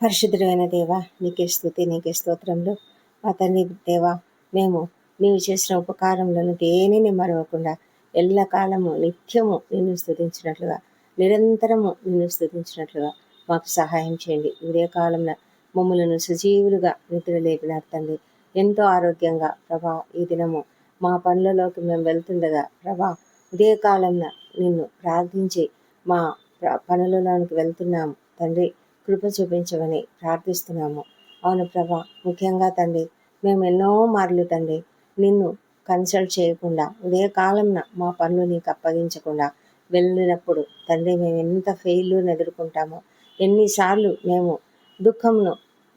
పరిశుద్ధమైన దేవ నీకే స్థుతి నీకే స్తోత్రములు. మా తండ్రి దేవ మేము నీవు చేసిన ఉపకారములను దేనిని మరవకుండా ఎల్లకాలము నిత్యము నిన్ను స్థుతించినట్లుగా నిరంతరము నిన్ను స్థుతించినట్లుగా మాకు సహాయం చేయండి. ఉదయకాలంలో మమ్మలను సజీవులుగా నిద్ర లేపినారు తండ్రి ఎంతో ఆరోగ్యంగా ప్రభా ఈ దినము మా పనులలోకి మేము వెళ్తుండగా ప్రభా ఉదయకాలంలో నిన్ను ప్రార్థించి మా పనులలోనికి వెళ్తున్నాము తండ్రి. కృప చూపించమని ప్రార్థిస్తున్నాము. అవును ప్రభా ముఖ్యంగా తండ్రి మేము ఎన్నో మార్లు తండ్రి నిన్ను కన్సల్ట్ చేయకుండా ఉదయకాలంన మా పనులు నీకు అప్పగించకుండా వెళ్ళినప్పుడు తండ్రి మేము ఎంత ఫెయిల్యూర్ని ఎదుర్కొంటామో ఎన్నిసార్లు మేము దుఃఖంను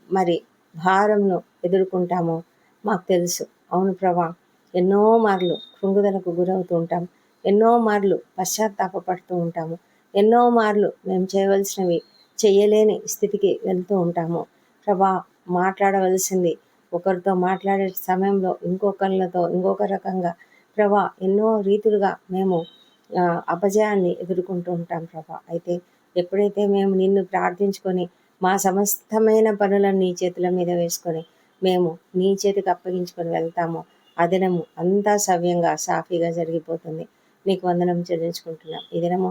మరి భారంను ఎదుర్కొంటామో మాకు తెలుసు. అవును ప్రభా ఎన్నో మార్లు కృంగుదలకు గురవుతూ ఉంటాం ఎన్నో మార్లు పశ్చాత్తాపడుతూ ఉంటాము ఎన్నో మార్లు మేము చేయవలసినవి చేయలేని స్థితికి వెళ్తూ ఉంటాము. ప్రభా మాట్లాడవలసింది. ఒకరితో మాట్లాడే సమయంలో ఇంకొకరితో ఇంకొక రకంగా ప్రభా ఎన్నో రీతులుగా మేము అపజయాన్ని ఎదుర్కొంటూ ఉంటాం ప్రభా. అయితే ఎప్పుడైతే మేము నిన్ను ప్రార్థించుకొని మా సమస్తమైన పనులను నీ చేతుల మీద వేసుకొని మేము నీ చేతికి అప్పగించుకొని వెళ్తామో ఆ దినము అంతా సవ్యంగా సాఫీగా జరిగిపోతుంది. నీకు వందనం చెల్లించుకుంటున్నాం. ఈ దినము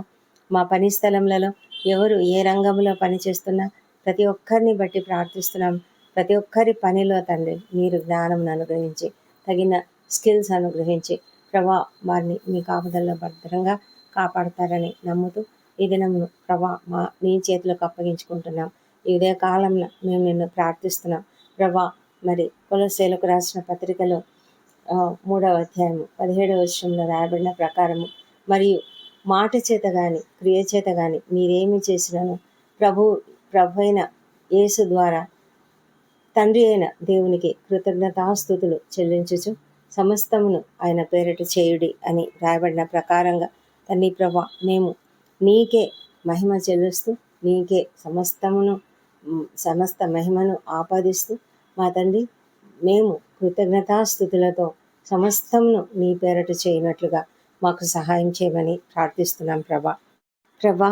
మా పని స్థలంలో ఎవరు ఏ రంగంలో పనిచేస్తున్నా ప్రతి ఒక్కరిని బట్టి ప్రార్థిస్తున్నాం. ప్రతి ఒక్కరి పనిలో తండ్రి మీరు జ్ఞానం అనుగ్రహించి తగిన స్కిల్స్ అనుగ్రహించి ప్రభా వారిని మీ కాపుదల్లో భద్రంగా కాపాడతారని నమ్ముతూ ఈ దినమును ప్రభా మా నీ చేతులకు అప్పగించుకుంటున్నాం. ఈ ఉదయ కాలంలో మేము నిన్ను ప్రార్థిస్తున్నాం. ప్రభా మరి కొలసేలకు రాసిన పత్రికలో మూడవ అధ్యాయము పదిహేడవ విషయంలో రాయబడిన ప్రకారము మరియు మాట చేత కానీ క్రియ చేత కానీ మీరేమి చేసినను? ప్రభు ప్రభు అయిన యేసు ద్వారా తండ్రి అయిన దేవునికి కృతజ్ఞతాస్థుతులు చెల్లించుచు సమస్తమును ఆయన పేరిట చేయుడి అని రాయబడిన ప్రకారంగా తండ్రి ప్రభ మేము నీకే మహిమ చెల్లిస్తూ నీకే సమస్తమును సమస్త మహిమను ఆపాదిస్తూ మా తండ్రి మేము కృతజ్ఞతాస్థుతులతో సమస్తమును నీ పేరట చేయనట్లుగా మాకు సహాయం చేయమని ప్రార్థిస్తున్నాం ప్రభా. ప్రభా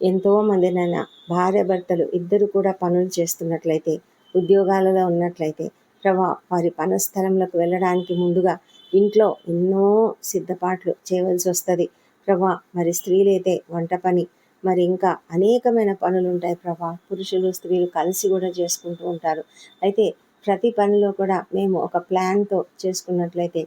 ఎంతో నాయన భార్య భర్తలు ఇద్దరు కూడా పనులు చేస్తున్నట్లయితే ఉద్యోగాలలో ఉన్నట్లయితే ప్రభా వారి పన స్థలంలోకి వెళ్ళడానికి ముందుగా ఇంట్లో ఎన్నో సిద్ధపాట్లు చేయవలసి వస్తుంది. ప్రభా మరి స్త్రీలైతే వంట పని మరి ఇంకా అనేకమైన పనులు ఉంటాయి ప్రభా. పురుషులు స్త్రీలు కలిసి కూడా చేసుకుంటూ ఉంటారు. అయితే ప్రతి పనిలో కూడా మేము ఒక ప్లాన్తో చేసుకున్నట్లయితే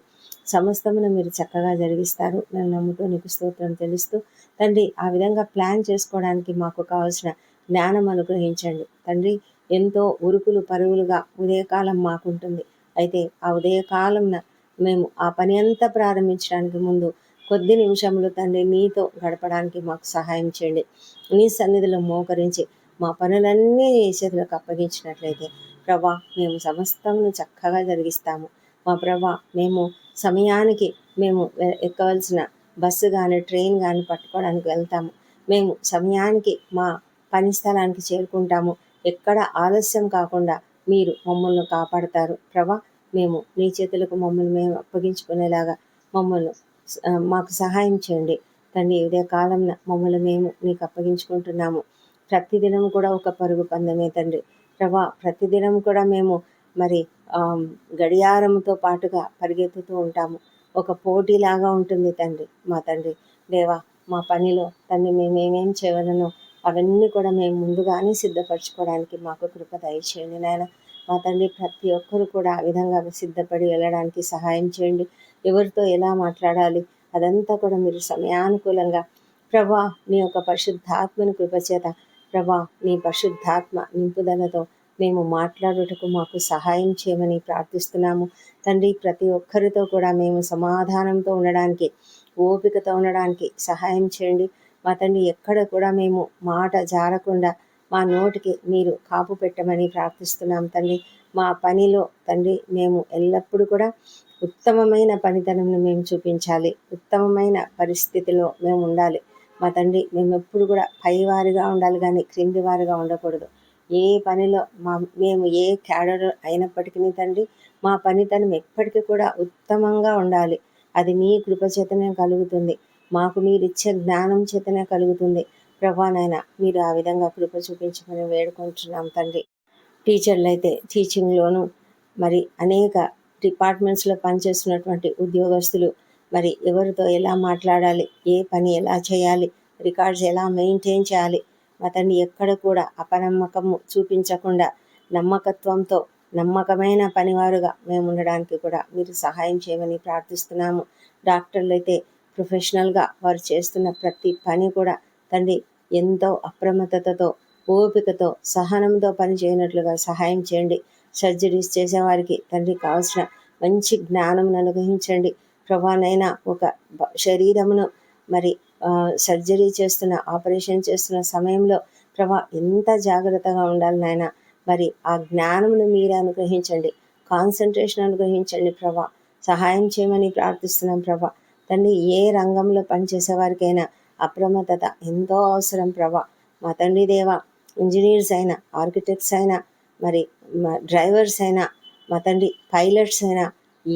సమస్తమును మీరు చక్కగా జరిగిస్తారు. నన్ను నమ్ముతూ నీకు స్తోత్రం తెలుస్తూ తండ్రి ఆ విధంగా ప్లాన్ చేసుకోవడానికి మాకు కావాల్సిన జ్ఞానం అనుగ్రహించండి. తండ్రి ఎంతో ఉరుకులు పరుగులుగా ఉదయకాలం మాకుంటుంది. అయితే ఆ ఉదయకాలంన మేము ఆ పని అంతా ప్రారంభించడానికి ముందు కొద్ది నిమిషములు తండ్రి నీతో గడపడానికి మాకు సహాయం చేయండి. నీ సన్నిధిలో మోకరించి మా పనులన్నీ చేతులకు అప్పగించినట్లయితే ప్రభా మేము సమస్తమును చక్కగా జరిగిస్తాము. మా ప్రభా మేము సమయానికి మేము ఎక్కవలసిన బస్సు కానీ ట్రైన్ కానీ పట్టుకోవడానికి వెళ్తాము. మేము సమయానికి మా పని స్థలానికి చేరుకుంటాము. ఎక్కడ ఆలస్యం కాకుండా మీరు మమ్మల్ని కాపాడతారు. ప్రభా మేము నీ చేతులకు మమ్మల్ని మేము అప్పగించుకునేలాగా మమ్మల్ని మాకు సహాయం చేయండి. తండ్రి ఇదే కాలంలో మమ్మల్ని మేము నీకు అప్పగించుకుంటున్నాము. ప్రతిదినం కూడా ఒక పరుగు పందమే తండ్రి. ప్రభా ప్రతిదినం కూడా మేము మరి గడియారంతో పాటుగా పరిగెత్తుతూ ఉంటాము. ఒక పోటీలాగా ఉంటుంది తండ్రి మా తండ్రి. దేవా మా పనిలో తండ్రి మేమేమేం ఏమేం అవన్నీ కూడా మేము ముందుగానే సిద్ధపరచుకోవడానికి మాకు కృప దయచేయండి నాయన. మా తండ్రి ప్రతి ఒక్కరు కూడా ఆ విధంగా సిద్ధపడి వెళ్ళడానికి సహాయం చేయండి. ఎవరితో ఎలా మాట్లాడాలి అదంతా కూడా మీరు సమయానుకూలంగా ప్రభా నీ యొక్క పరిశుద్ధాత్మని కృపచేత ప్రభా నీ పరిశుద్ధాత్మ నింపుదలతో మేము మాట్లాడుటకు మాకు సహాయం చేయమని ప్రార్థిస్తున్నాము. తండ్రి ప్రతి ఒక్కరితో కూడా మేము సమాధానంతో ఉండడానికి ఓపికతో ఉండడానికి సహాయం చేయండి. మా తండ్రి ఎక్కడ కూడా మేము మాట జారకుండా మా నోటికి మీరు కాపు పెట్టమని ప్రార్థిస్తున్నాం తండ్రి. మా పనిలో తండ్రి మేము ఎల్లప్పుడూ కూడా ఉత్తమమైన పనితనంను మేము చూపించాలి. ఉత్తమమైన పరిస్థితిలో మేము ఉండాలి. మా తండ్రి మేము ఎప్పుడు కూడా పైవారిగా ఉండాలి కానీ క్రింది వారిగా ఉండకూడదు. ఏ పనిలో మా మేము ఏ క్యాడర్ అయినప్పటికీ తండ్రి మా పనితనం ఎప్పటికీ కూడా ఉత్తమంగా ఉండాలి. అది మీ కృప చేతనే కలుగుతుంది. మాకు మీరు ఇచ్చే జ్ఞానం చేతనే కలుగుతుంది. ప్రభానైనా మీరు ఆ విధంగా కృప చూపించమని వేడుకుంటున్నాం తండ్రి. టీచర్లు అయితే టీచింగ్లోను మరి అనేక డిపార్ట్మెంట్స్లో పనిచేస్తున్నటువంటి ఉద్యోగస్తులు మరి ఎవరితో ఎలా మాట్లాడాలి ఏ పని ఎలా చేయాలి రికార్డ్స్ ఎలా మెయింటైన్ చేయాలి అతన్ని ఎక్కడ కూడా అపనమ్మకము చూపించకుండా నమ్మకత్వంతో నమ్మకమైన పనివారుగా మేము ఉండడానికి కూడా మీరు సహాయం చేయమని ప్రార్థిస్తున్నాము. డాక్టర్లు అయితే ప్రొఫెషనల్గా వారు చేస్తున్న ప్రతి పని కూడా తండ్రి ఎంతో అప్రమత్తతతో ఓపికతో సహనంతో పని చేయనట్లుగా సహాయం చేయండి. సర్జరీస్ చేసేవారికి తండ్రి కావాల్సిన మంచి జ్ఞానం అనుగ్రహించండి. ప్రభానైనా ఒక శరీరమును మరి సర్జరీ చేస్తున్న ఆపరేషన్ చేస్తున్న సమయంలో ప్రభా ఎంత జాగ్రత్తగా ఉండాలి నాయన? మరి ఆ జ్ఞానమును మీరు అనుగ్రహించండి. కాన్సన్ట్రేషన్ అనుగ్రహించండి ప్రభా. సహాయం చేయమని ప్రార్థిస్తున్నాం ప్రభా. తండ్రి ఏ రంగంలో పనిచేసే వారికైనా అప్రమత్తత ఎంతో అవసరం ప్రభా. మా తండ్రి దేవ ఇంజనీర్స్ అయినా ఆర్కిటెక్ట్స్ అయినా మరి డ్రైవర్స్ అయినా మా తండ్రి పైలట్స్ అయినా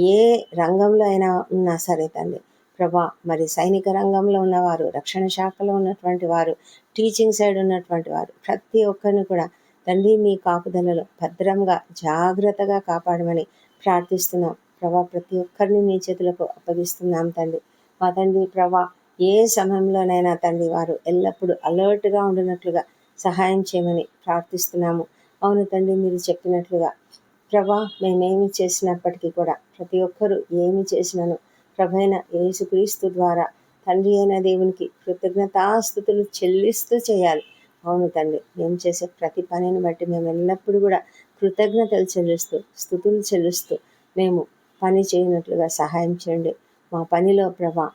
ఏ రంగంలో అయినా ఉన్నా సరే తండ్రి ప్రభా మరి సైనిక రంగంలో ఉన్నవారు రక్షణ శాఖలో ఉన్నటువంటి వారు టీచింగ్ సైడ్ ఉన్నటువంటి వారు ప్రతి ఒక్కరిని కూడా తండ్రి మీ కాపుదలలో భద్రంగా జాగ్రత్తగా కాపాడమని ప్రార్థిస్తున్నాం. ప్రభా ప్రతి ఒక్కరిని మీ చేతులకు అప్పగిస్తున్నాం తండ్రి మా తండ్రి ప్రభా ఏ సమయంలోనైనా తండ్రి వారు ఎల్లప్పుడూ అలర్ట్గా ఉండినట్లుగా సహాయం చేయమని ప్రార్థిస్తున్నాము. అవును తండ్రి మీరు చెప్పినట్లుగా ప్రభా మేమేమి చేసినప్పటికీ కూడా ప్రతి ఒక్కరూ ఏమి చేసినను ప్రభైన యేసుక్రీస్తు ద్వారా తండ్రి అయిన దేవునికి కృతజ్ఞతాస్థుతులు చెల్లిస్తూ చేయాలి. అవును తండ్రి మేము చేసే ప్రతి పనిని బట్టి మేము ఎల్లప్పుడూ కూడా కృతజ్ఞతలు చెల్లిస్తూ స్థుతులు చెల్లిస్తూ మేము పని చేయనట్లుగా సహాయం చేయండి. మా పనిలో ప్రభా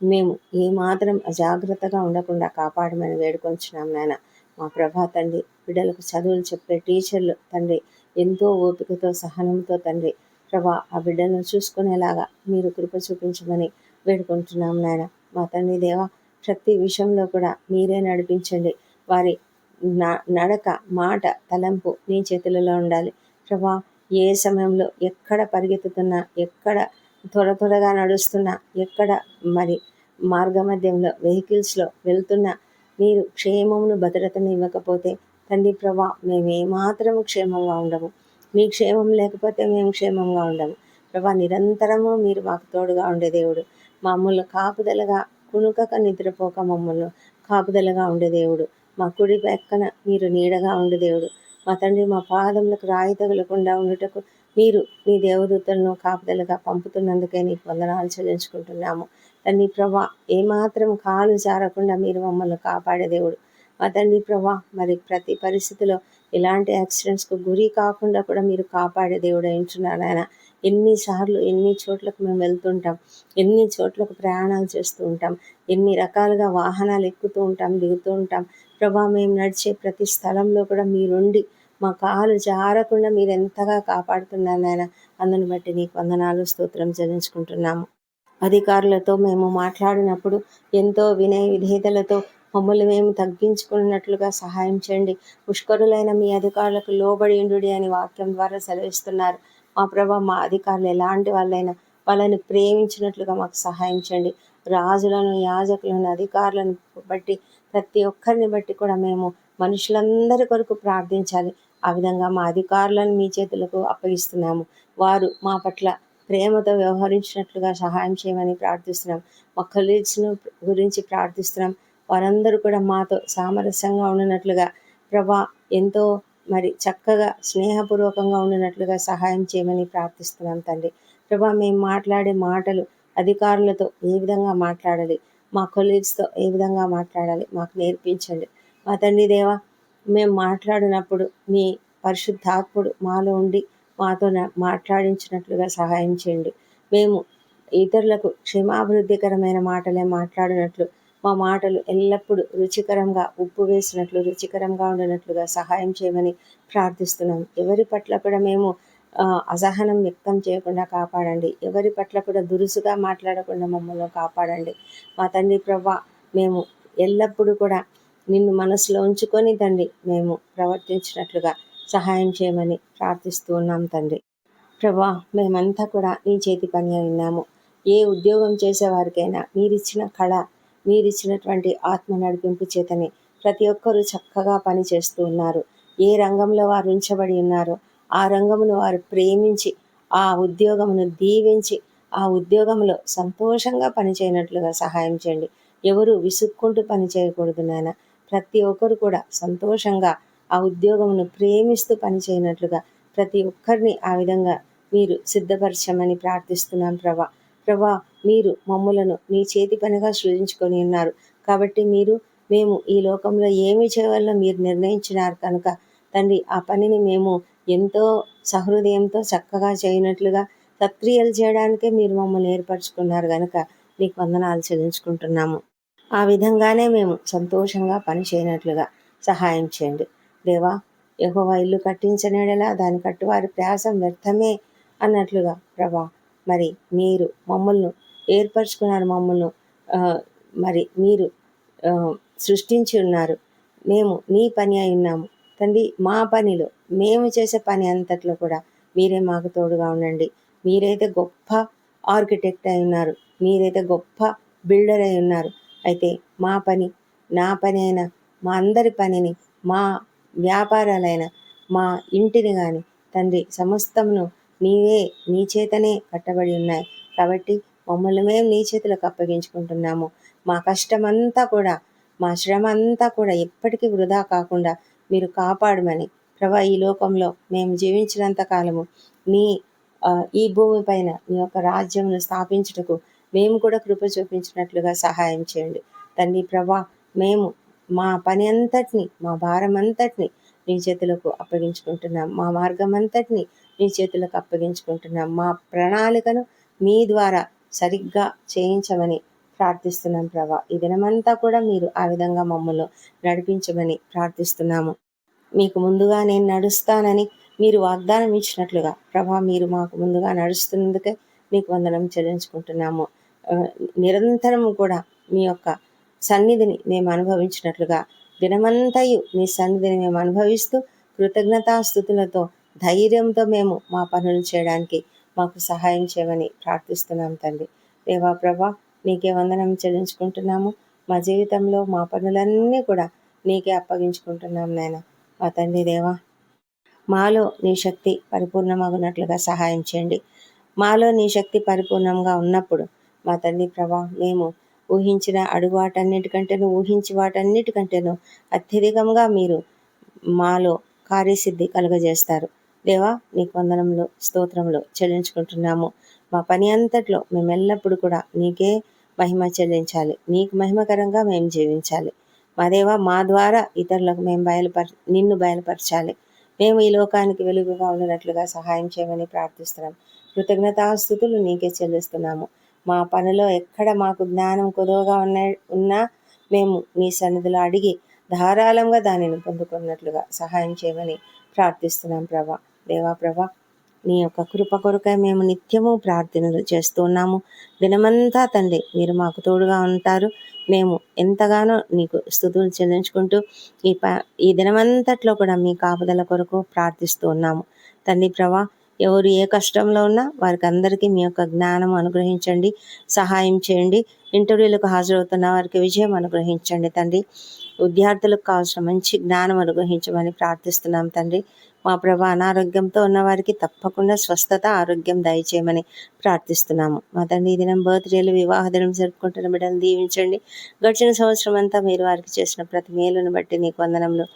మేము ఏమాత్రం అజాగ్రత్తగా ఉండకుండా కాపాడమని వేడుకొంచున్నాం నాయన. మా ప్రభా తండ్రి బిడ్డలకు చదువులు చెప్పే టీచర్లు తండ్రి ఎంతో ఓపికతో సహనంతో తండ్రి ప్రభా ఆ బిడ్డలను చూసుకునేలాగా మీరు కృప చూపించమని వేడుకుంటున్నాం నాయన. మా తండ్రి దేవ ప్రతి విషయంలో కూడా మీరే నడిపించండి. వారి నడక మాట తలంపు నీ చేతులలో ఉండాలి. ప్రభా ఏ సమయంలో ఎక్కడ పరిగెత్తుతున్నా ఎక్కడ త్వర త్వరగా నడుస్తున్నా ఎక్కడ మరి మార్గ మధ్యంలో వెహికల్స్లో వెళ్తున్నా మీరు క్షేమమును భద్రతను ఇవ్వకపోతే తండ్రి ప్రభా మేము ఏమాత్రము క్షేమంగా ఉండము. మీ క్షేమం లేకపోతే మేము క్షేమంగా ఉండము. ప్రభా నిరంతరము మీరు మాకు తోడుగా ఉండే దేవుడు. మమ్మల్ని కాపుదలగా కునుకక నిద్రపోక మమ్మల్ని కాపుదలగా ఉండే దేవుడు. మా కుడి పక్కన మీరు నీడగా ఉండే దేవుడు. మా తండ్రి మా పాదములకు రాయి తగలకుండా ఉండటకు మీరు మీ దేవదూతలను కాపుదలుగా పంపుతున్నందుకే నీకు వందనాలు చెల్లించుకుంటున్నాము. తండ్రి ప్రభా ఏమాత్రం కాలు జారకుండా మీరు మమ్మల్ని కాపాడే దేవుడు. మా తండ్రి ప్రభా మరి ప్రతి పరిస్థితిలో ఇలాంటి యాక్సిడెంట్స్కు గురి కాకుండా కూడా మీరు కాపాడే దేవుడు ఏంటున్నారు ఆయన. ఎన్నిసార్లు ఎన్ని చోట్లకు మేము వెళ్తుంటాం ఎన్ని చోట్లకు ప్రయాణాలు చేస్తూ ఉంటాం ఎన్ని రకాలుగా వాహనాలు ఎక్కుతూ ఉంటాం దిగుతూ ఉంటాం. ప్రభా మేము నడిచే ప్రతి స్థలంలో కూడా మీరుండి మా కాలు జారకుండా మీరు ఎంతగా కాపాడుతున్నారు నాయన అందుని బట్టి నీకు వందనాలు స్తోత్రం చెల్లించుకుంటున్నాము. అధికారులతో మేము మాట్లాడినప్పుడు ఎంతో వినయ విధేతలతో మమ్మల్ని మేము తగ్గించుకున్నట్లుగా సహాయం చేయండి. పుష్కరులైన మీ అధికారులకు లోబడి ఉండుడి అని వాక్యం ద్వారా సెలవిస్తున్నారు. మా ప్రభా మా అధికారులు ఎలాంటి వాళ్ళైనా వాళ్ళని ప్రేమించినట్లుగా మాకు సహాయం చేయండి. రాజులను యాజకులను అధికారులను బట్టి ప్రతి ఒక్కరిని బట్టి కూడా మేము మనుషులందరి కొరకు ప్రార్థించాలి. ఆ విధంగా మా అధికారులను మీ చేతులకు అప్పగిస్తున్నాము. వారు మా పట్ల ప్రేమతో వ్యవహరించినట్లుగా సహాయం చేయమని ప్రార్థిస్తున్నాం. మా కలీగ్స్ను గురించి ప్రార్థిస్తున్నాం. వారందరూ కూడా మాతో సామరస్యంగా ఉండినట్లుగా ప్రభా ఎంతో మరి చక్కగా స్నేహపూర్వకంగా ఉండినట్లుగా సహాయం చేయమని ప్రార్థిస్తున్నాం తండ్రి. ప్రభా మేము మాట్లాడే మాటలు అధికారులతో ఏ విధంగా మాట్లాడాలి? మా కొలీగ్స్తో ఏ విధంగా మాట్లాడాలి? మాకు నేర్పించండి. మా తండ్రి దేవ మేము మాట్లాడినప్పుడు మీ పరిశుద్ధాత్ముడు మాలో ఉండి మాతో మాట్లాడించినట్లుగా సహాయం చేయండి. మేము ఇతరులకు క్షేమాభివృద్ధికరమైన మాటలే మాట్లాడినట్లు మా మాటలు ఎల్లప్పుడూ రుచికరంగా ఉప్పు వేసినట్లు రుచికరంగా ఉండినట్లుగా సహాయం చేయమని ప్రార్థిస్తున్నాం. ఎవరి పట్ల కూడా మేము అసహనం వ్యక్తం చేయకుండా కాపాడండి. ఎవరి పట్ల కూడా దురుసుగా మాట్లాడకుండా మమ్మల్ని కాపాడండి. మా తండ్రి ప్రభా మేము ఎల్లప్పుడూ కూడా నిన్ను మనసులో ఉంచుకొని తండ్రి మేము ప్రవర్తించినట్లుగా సహాయం చేయమని ప్రార్థిస్తూ ఉన్నాం తండ్రి. ప్రభా మేమంతా కూడా నీ చేతి పని విన్నాము ఏ ఉద్యోగం చేసేవారికైనా మీరిచ్చిన కళ మీరిచ్చినటువంటి ఆత్మ నడిపింపు చేతని ప్రతి ఒక్కరూ చక్కగా పని చేస్తూ ఉన్నారు. ఏ రంగంలో వారు ఉంచబడి ఉన్నారో ఆ రంగమును వారు ప్రేమించి ఆ ఉద్యోగమును దీవించి ఆ ఉద్యోగంలో సంతోషంగా పనిచేయనట్లుగా సహాయం చేయండి. ఎవరు విసుక్కుంటూ పని చేయకూడదు నాయన. ప్రతి ఒక్కరు కూడా సంతోషంగా ఆ ఉద్యోగమును ప్రేమిస్తూ పనిచేయనట్లుగా ప్రతి ఒక్కరిని ఆ విధంగా మీరు సిద్ధపరచమని ప్రార్థిస్తున్నాం ప్రభా. ప్రభా మీరు మమ్ములను నీ చేతి పనిగా సృజించుకొని ఉన్నారు. కాబట్టి మీరు మేము ఈ లోకంలో ఏమి చేయాలో మీరు నిర్ణయించినారు కనుక తండ్రి ఆ పనిని మేము ఎంతో సహృదయంతో చక్కగా చేయనట్లుగా సత్క్రియలు చేయడానికే మీరు మమ్మల్ని ఏర్పరచుకున్నారు కనుక నీకు వందనాలు చెల్లించుకుంటున్నాము. ఆ విధంగానే మేము సంతోషంగా పని చేయనట్లుగా సహాయం చేయండి. దేవా యహోవా ఇల్లు కట్టించనేడలా దాని కట్టువారి ప్రయాసం వ్యర్థమే అన్నట్లుగా ప్రభా మరి మీరు మమ్మల్ని ఏర్పరచుకున్నారు మమ్మల్ని మరి మీరు సృష్టించి ఉన్నారు. మేము నీ పని అయి ఉన్నాము. తండ్రి మా పనిలో మేము చేసే పని అంతట్లో కూడా మీరే మాకు తోడుగా ఉండండి. మీరైతే గొప్ప ఆర్కిటెక్ట్ అయి ఉన్నారు. మీరైతే గొప్ప బిల్డర్ అయి ఉన్నారు. అయితే మా పని నా పని అయినా మా అందరి పనిని మా వ్యాపారాలైన మా ఇంటిని కానీ తండ్రి సమస్తమును నీవే నీ చేతనే కట్టబడి ఉన్నాయి. కాబట్టి మమ్మల్ని మేము నీ చేతులకు అప్పగించుకుంటున్నాము. మా కష్టమంతా కూడా మా శ్రమ అంతా కూడా ఎప్పటికీ వృధా కాకుండా మీరు కాపాడమని ప్రభా ఈ లోకంలో మేము జీవించినంత కాలము నీ ఈ భూమిపైన నీ యొక్క రాజ్యంను స్థాపించుటకు మేము కూడా కృప చూపించినట్లుగా సహాయం చేయండి. తండ్రి ప్రభా మేము మా పని అంతటిని మా భారం అంతటిని నీ చేతులకు అప్పగించుకుంటున్నాం. మా మార్గం అంతటిని నీ చేతులకు అప్పగించుకుంటున్నాం. మా ప్రణాళికను మీ ద్వారా సరిగ్గా చేయించమని ప్రార్థిస్తున్నాం ప్రభా. ఈ దినమంతా కూడా మీరు ఆ విధంగా మమ్మల్ని నడిపించమని ప్రార్థిస్తున్నాము. మీకు ముందుగా నేను నడుస్తానని మీరు వాగ్దానం ఇచ్చినట్లుగా ప్రభా మీరు మాకు ముందుగా నడుస్తున్నందుకే మీకు వందనం చెల్లించుకుంటున్నాము. నిరంతరం కూడా మీ యొక్క సన్నిధిని మేము అనుభవించినట్లుగా దినమంతయు మీ సన్నిధిని మేము అనుభవిస్తూ కృతజ్ఞతాస్థుతులతో ధైర్యంతో మేము మా పనులు చేయడానికి మాకు సహాయం చేయమని ప్రార్థిస్తున్నాం తండ్రి. దేవా ప్రభా నీకే వందనం చెల్లించుకుంటున్నాము. మా జీవితంలో మా పనులన్నీ కూడా నీకే అప్పగించుకుంటున్నాం నాయన. మా తండ్రి దేవా మాలో నీ శక్తి పరిపూర్ణమగునట్లుగా సహాయం చేయండి. మాలో నీ శక్తి పరిపూర్ణంగా ఉన్నప్పుడు మా తండ్రి ప్రభా మేము ఊహించిన అడుగు వాటన్నిటికంటేనూ ఊహించి వాటన్నిటికంటేనూ అత్యధికంగా మీరు మాలో కార్యసిద్ధి కలుగజేస్తారు. దేవా నీకు వందనంలో స్తోత్రంలో చెల్లించుకుంటున్నాము. మా పని అంతట్లో మేము ఎల్లప్పుడూ కూడా నీకే మహిమ చెల్లించాలి. నీకు మహిమకరంగా మేము జీవించాలి. మా దేవా మా ద్వారా ఇతరులకు మేము బయలుపర నిన్ను బయలుపరచాలి. మేము ఈ లోకానికి వెలుగుగా ఉండనట్లుగా సహాయం చేయమని ప్రార్థిస్తున్నాం. కృతజ్ఞతాస్థుతులు నీకే చెల్లిస్తున్నాము. మా పనిలో ఎక్కడ మాకు జ్ఞానం కుదువగా ఉన్న ఉన్నా మేము నీ సన్నిధిలో అడిగి ధారాళంగా దానిని పొందుకున్నట్లుగా సహాయం చేయమని ప్రార్థిస్తున్నాం ప్రభా. దేవా ప్రభా నీ యొక్క కృప కొరకై మేము నిత్యము ప్రార్థనలు చేస్తున్నాము దినమంతా తండ్రి మీరు మాకు తోడుగా ఉంటారు. మేము ఎంతగానో నీకు స్థుతులు చెల్లించుకుంటూ ఈ ప ఈ దినమంతట్లో కూడా మీ కాపుదల కొరకు ప్రార్థిస్తూ ఉన్నాము. తండ్రి ప్రభా ఎవరు ఏ కష్టంలో ఉన్నా వారికి అందరికీ మీ యొక్క జ్ఞానం అనుగ్రహించండి సహాయం చేయండి. ఇంటర్వ్యూలకు హాజరవుతున్న వారికి విజయం అనుగ్రహించండి తండ్రి. విద్యార్థులకు కావాల్సిన మంచి జ్ఞానం అనుగ్రహించమని ప్రార్థిస్తున్నాం తండ్రి. మా ప్రభా అనారోగ్యంతో ఉన్న వారికి తప్పకుండా స్వస్థత ఆరోగ్యం దయచేయమని ప్రార్థిస్తున్నాము. మా తండ్రి ఈ దినం బర్త్డేలు వివాహ దినం జరుపుకుంటున్న బిడ్డలు దీవించండి. గడిచిన సంవత్సరం అంతా మీరు వారికి చేసిన ప్రతి మేలును బట్టి నీకు వందనంలో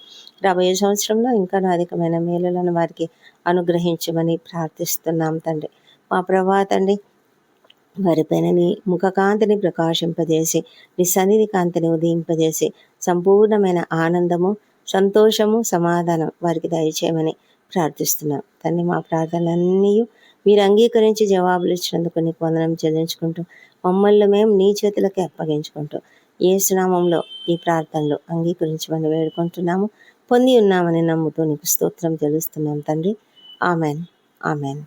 రాబోయే సంవత్సరంలో ఇంకా అధికమైన మేలులను వారికి అనుగ్రహించమని ప్రార్థిస్తున్నాం తండ్రి. మా ప్రభా తండ్రి వారిపైన నీ ముఖకాంతిని ప్రకాశింపజేసి నీ సన్నిధి కాంతిని ఉదయింపజేసి సంపూర్ణమైన ఆనందము సంతోషము సమాధానం వారికి దయచేయమని ప్రార్థిస్తున్నాం. తండ్రి మా ప్రార్థనలన్నీ మీరు అంగీకరించి జవాబులు ఇచ్చినందుకు నీకు వందనం చెల్లించుకుంటూ మమ్మల్ని మేము నీ చేతులకి అప్పగించుకుంటూ ఏ సునామంలో ఈ ప్రార్థనలు అంగీకరించమని వేడుకుంటున్నాము. పొంది ఉన్నామని నమ్ముతూ నీకు స్తోత్రం తెలుస్తున్నాం తండ్రి. ఆమెన్. ఆమెన్.